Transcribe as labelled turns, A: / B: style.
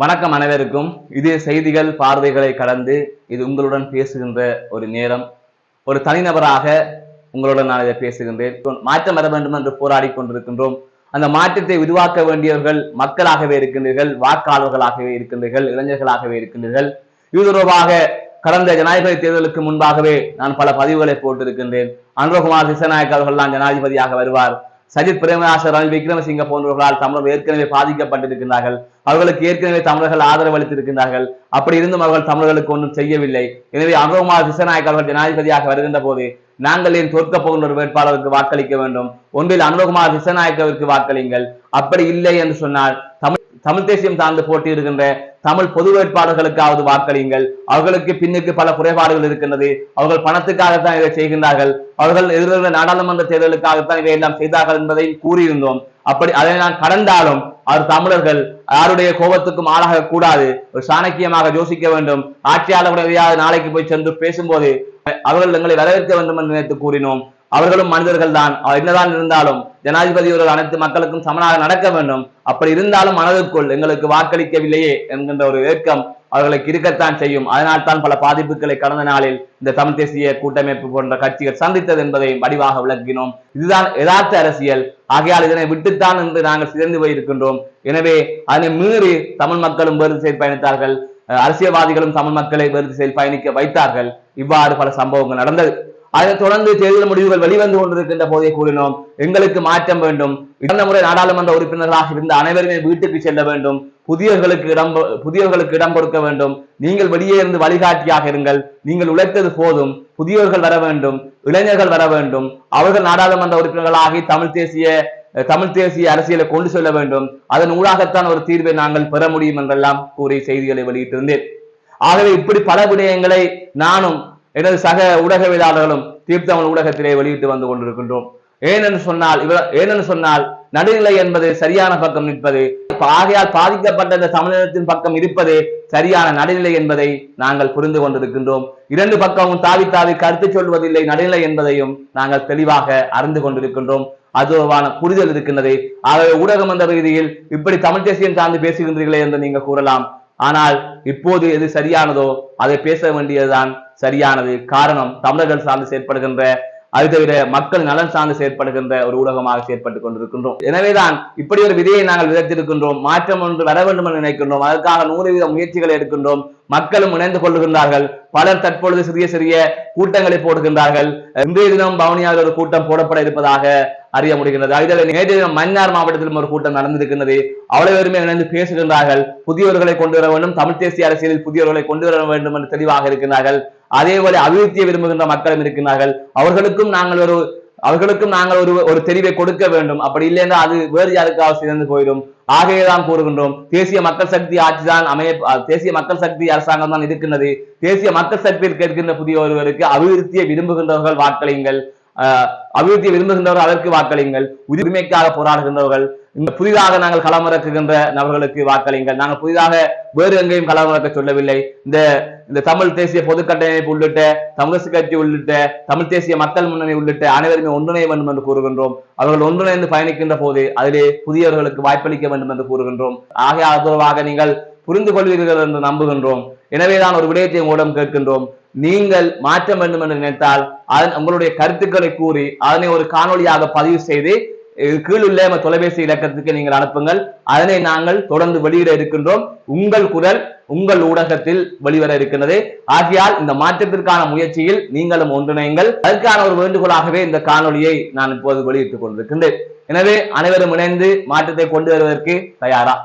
A: வணக்கம் அனைவருக்கும். இது செய்திகள் பார்வைகளை கடந்து இது உங்களுடன் பேசுகின்ற ஒரு நேரம். ஒரு தனிநபராக உங்களுடன் நான் இதை பேசுகின்றேன். மாற்றம் வர வேண்டும் என்று போராடி கொண்டிருக்கின்றோம். அந்த மாற்றத்தை உருவாக்க வேண்டியவர்கள் மக்களாகவே இருக்கின்றீர்கள் வாக்காளர்களாகவே இருக்கின்றீர்கள் இளைஞர்களாகவே இருக்கின்றீர்கள். இது தொடர்பாக கடந்த ஜனாதிபதி தேர்தலுக்கு முன்பாகவே நான் பல பதிவுகளை போட்டிருக்கின்றேன். அனுரகுமார் திசநாயக் அவர்கள்லாம் ஜனாதிபதியாக வருவார். சஜித் பிரேமதாச விக்ரமசிங்க போன்றவர்களால் தமிழர்கள் ஏற்கனவே பாதிக்கப்பட்டிருக்கின்றார்கள். அவர்களுக்கு ஏற்கனவே தமிழர்கள் ஆதரவு அளித்திருக்கின்றார்கள். அப்படி இருந்தும் அவர்கள் தமிழர்களுக்கு ஒன்றும் செய்யவில்லை. எனவே அனுரகுமார் திசநாயக் அவர்கள் ஜனாதிபதியாக வருகின்ற போது நாங்கள் ஏன் தோற்க போகின்ற ஒரு வேட்பாளருக்கு வாக்களிக்க வேண்டும்? ஒன்றில் அனுரகுமார் திசநாயக்கவிற்கு வாக்களிங்கள். அப்படி இல்லை என்று சொன்னால் தமிழ் தமிழ் தேசியம் சார்ந்து போட்டியிடுகின்ற தமிழ் பொது வேட்பாளர்களுக்காவது வாக்களியுங்கள். அவர்களுக்கு பின்னுக்கு பல குறைபாடுகள் இருக்கின்றது. அவர்கள் பணத்துக்காகத்தான் இதை செய்கின்றார்கள். அவர்கள் எதிர்வருகிற நாடாளுமன்ற தேர்தலுக்காகத்தான் இதை எல்லாம் செய்தார்கள் என்பதை கூறியிருந்தோம். அப்படி அதை நான் கடந்தாலும் அவர் தமிழர்கள் யாருடைய கோபத்துக்கும் ஆளாக கூடாது. ஒரு சாணக்கியமாக யோசிக்க வேண்டும். ஆட்சியாளர்களுடைய நாளைக்கு போய் சென்று பேசும்போது அவர்கள் எங்களை வரவேற்க வேண்டும் என்று நினைத்து கூறினோம். அவர்களும் மனிதர்கள் தான் என்னதான் இருந்தாலும் ஜனாதிபதி ஒரு அனைத்து மக்களுக்கும் சமனாக நடக்க வேண்டும். அப்படி இருந்தாலும் மனதுக்குள் எங்களுக்கு வாக்களிக்கவில்லையே என்கின்ற ஒரு ஏக்கம் அவர்களுக்கு இருக்கத்தான் செய்யும். அதனால் தான் பல பாதிப்புகளை கடந்த நாளில் இந்த தமிழ் தேசிய கூட்டமைப்பு போன்ற கட்சிகள் சந்தித்தது என்பதை வடிவாக விளக்கினோம். இதுதான் யதார்த்த அரசியல். ஆகையால் இதனை விட்டுத்தான் என்று நாங்கள் சிதைந்து போயிருக்கின்றோம். எனவே அதனை மீறி தமிழ் மக்களும் வேறு திசையில் பயணித்தார்கள். அரசியல்வாதிகளும் தமிழ் மக்களை வேறு திசையில் பயணிக்க வைத்தார்கள். இவ்வாறு பல சம்பவங்கள் நடந்தது. அதைத் தொடர்ந்து தேர்தல் முடிவுகள் வெளிவந்து கொண்டிருக்கின்ற போதே கூறினோம். எங்களுக்கு மாற்றம் வேண்டும். இறந்த முறை நாடாளுமன்ற உறுப்பினர்களாக இருந்த அனைவருமே வீட்டுக்கு செல்ல வேண்டும். புதியவர்களுக்கு இடம் புதியவர்களுக்கு இடம் கொடுக்க வேண்டும். நீங்கள் வெளியே இருந்து வழிகாட்டியாக இருங்கள். நீங்கள் உழைத்தது போதும். புதியவர்கள் வர வேண்டும். இளைஞர்கள் வர வேண்டும். அவர்கள் நாடாளுமன்ற உறுப்பினர்களாகி தமிழ் தேசிய தமிழ் தேசிய அரசியலை கொண்டு செல்ல வேண்டும். அதன் ஊடாகத்தான் ஒரு தீர்வை நாங்கள் பெற முடியும் என்றெல்லாம் கூறி செய்திகளை வெளியிட்டிருந்தேன். ஆகவே இப்படி பல விடயங்களை நானும் எனது சக ஊடகவியலாளர்களும் தீர்த்தமிழ் ஊடகத்திலே வெளியிட்டு வந்து கொண்டிருக்கின்றோம். ஏனென்று சொன்னால் இவ ஏனென்று சொன்னால் நடுநிலை என்பது சரியான பக்கம் நிற்பது ஆகையால் பாதிக்கப்பட்ட இந்த தமிழகத்தின் பக்கம் இருப்பது சரியான நடுநிலை என்பதை நாங்கள் புரிந்து கொண்டிருக்கின்றோம். இரண்டு பக்கமும் தாவி தாவி கருத்து சொல்வதில்லை நடுநிலை என்பதையும் நாங்கள் தெளிவாக அறிந்து கொண்டிருக்கின்றோம். அதுவான புரிதல் இருக்கின்றது. ஆகவே ஊடகம் என்ற ரீதியில் இப்படி தமிழ் தேசியம் சார்ந்து பேசுகின்றீர்களே என்று நீங்க கூறலாம். ஆனால் இப்போது எது சரியானதோ அதை பேச வேண்டியதுதான் சரியானது. காரணம் தமிழர்கள் சார்ந்து செயற்படுகின்ற அது தவிர மக்கள் நலன் சார்ந்து செயற்படுகின்ற ஒரு ஊடகமாக செயற்பட்டுக் கொண்டிருக்கின்றோம். எனவேதான் இப்படி ஒரு விதையை நாங்கள் விதைத்திருக்கின்றோம். மாற்றம் ஒன்று வர வேண்டும் என்று நினைக்கின்றோம். அதற்காக நூறு வீத முயற்சிகளை எடுக்கின்றோம். மக்களும் இணைந்து கொள்ளுகின்றார்கள் பலர் தற்பொழுது சிறிய சிறிய கூட்டங்களை போடுகின்றார்கள். இன்றைய தினம் பவனியாக ஒரு கூட்டம் போடப்பட இருப்பதாக அறிய முடிகின்றது. அதில் நேற்று தினம் மன்னார் மாவட்டத்திலும் ஒரு கூட்டம் நடந்திருக்கின்றது. அவ்வளவு பேருமே இணைந்து பேசுகின்றார்கள். புதியவர்களை கொண்டு வர வேண்டும். தமிழ் தேசிய அரசியலில் புதியவர்களை கொண்டு வர வேண்டும் என்று தெளிவாக இருக்கின்றார்கள். அதே போல அபிவிருத்தியை விரும்புகின்ற மக்களும் இருக்கிறார்கள் அவர்களுக்கும் நாங்கள் ஒரு அவர்களுக்கும் நாங்கள் ஒரு ஒரு தெரிவை கொடுக்க வேண்டும். அப்படி இல்லை என்றால் அது வேறு யாருக்காவது சிறந்து போயிடும். ஆகையேதான் கூறுகின்றோம். தேசிய மக்கள் சக்தி ஆட்சிதான் அமைய தேசிய மக்கள் சக்தி அரசாங்கம் தான் இருக்கின்றது. தேசிய மக்கள் சக்தியில் கேட்கின்ற புதிய ஒருவருக்கு அபிவிருத்தியை விரும்புகின்றவர்கள் வாக்களியுங்கள். அபிவிருத்தியை விரும்புகின்றவர்கள் அதற்கு வாக்களியுங்கள். உரிமைக்காக போராடுகின்றவர்கள். இந்த புதிதாக நாங்கள் களமிறக்குகின்ற நபர்களுக்கு வாக்களியுங்கள் நாங்கள் புதிதாக வேறு எங்கேயும் களமிறக்க சொல்லவில்லை. இந்த இந்த தமிழ் தேசிய பொது கட்டமைப்பு உள்ளிட்ட தமிழரசு கட்சி உள்ளிட்ட தமிழ் தேசிய மக்கள் முன்னணி உள்ளிட்ட அனைவருமே ஒன்றிணைய வேண்டும் என்று கூறுகின்றோம். அவர்கள் ஒன்றிணைந்து பயணிக்கின்ற போது அதிலே புதியவர்களுக்கு வாய்ப்பளிக்க வேண்டும் என்று கூறுகின்றோம். ஆகிய ஆதரவாக நீங்கள் புரிந்து கொள்வீர்கள் என்று நம்புகின்றோம். எனவேதான் ஒரு விடயத்தை மூலம் கேட்கின்றோம். நீங்கள் மாற்ற வேண்டும் என்று நினைத்தால் அதன் உங்களுடைய கருத்துக்களை கூறி அதனை ஒரு காணொலியாக பதிவு செய்து கீழுள்ள தொலைபேசி இலக்கத்துக்கு நீங்கள் அனுப்புங்கள். அதனை நாங்கள் தொடர்ந்து வெளியிட இருக்கின்றோம். உங்கள் குரல் உங்கள் ஊடகத்தில் வெளிவர இருக்கின்றது. ஆகையால் இந்த மாற்றத்திற்கான முயற்சியில் நீங்களும் ஒன்றிணைங்கள் அதற்கான ஒரு வேண்டுகோளாகவே இந்த காணொலியை நான் இப்போது வெளியிட்டுக் கொண்டிருக்கின்றேன். எனவே அனைவரும் இணைந்து மாற்றத்தை கொண்டு வருவதற்கு தயாரா?